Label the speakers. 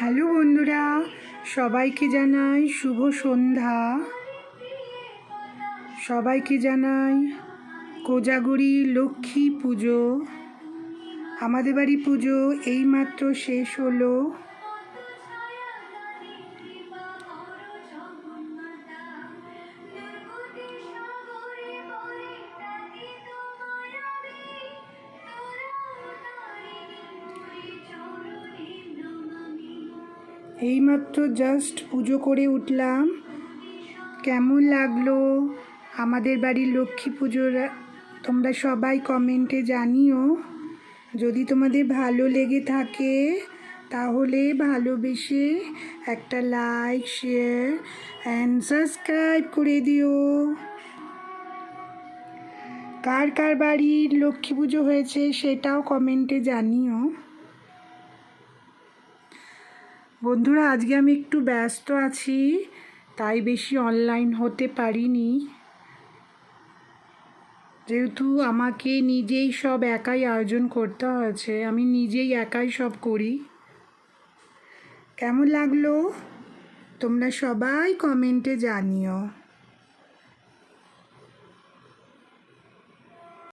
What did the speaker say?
Speaker 1: Hello বন্ধুরা, সবাইকে জানাই শুভ সন্ধ্যা। সবাইকে জানাই কোজাগরি লক্ষ্মী পুজো। আমাদের বাড়ি পুজো এইমাত্র শেষ হলো। এইমাত্র জাস্ট পুজো করে উঠলাম। কেমন লাগল? আমাদের বাড়ির লক্ষ্মী পুজোর, তোমরা সবাই কমেন্টে জানিও। যদি তোমাদের ভালো লেগে থাকে, তাহলে ভালোবেসে একটা লাইক শেয়ার অ্যান্ড সাবস্ক্রাইব করে দিও। কার কার বাড়ির লক্ষ্মী পুজো হয়েছে সেটাও কমেন্টে জানিও। বন্ধুরা, আজকে আমি একটু ব্যস্ত আছি, তাই বেশি অনলাইন হতে পারিনি। যেহেতু আমাকে নিজেই সব একাই আয়োজন করতে হয়েছে, আমি নিজেই একাই সব করি। কেমন লাগল? তোমরা সবাই কমেন্টে জানিও।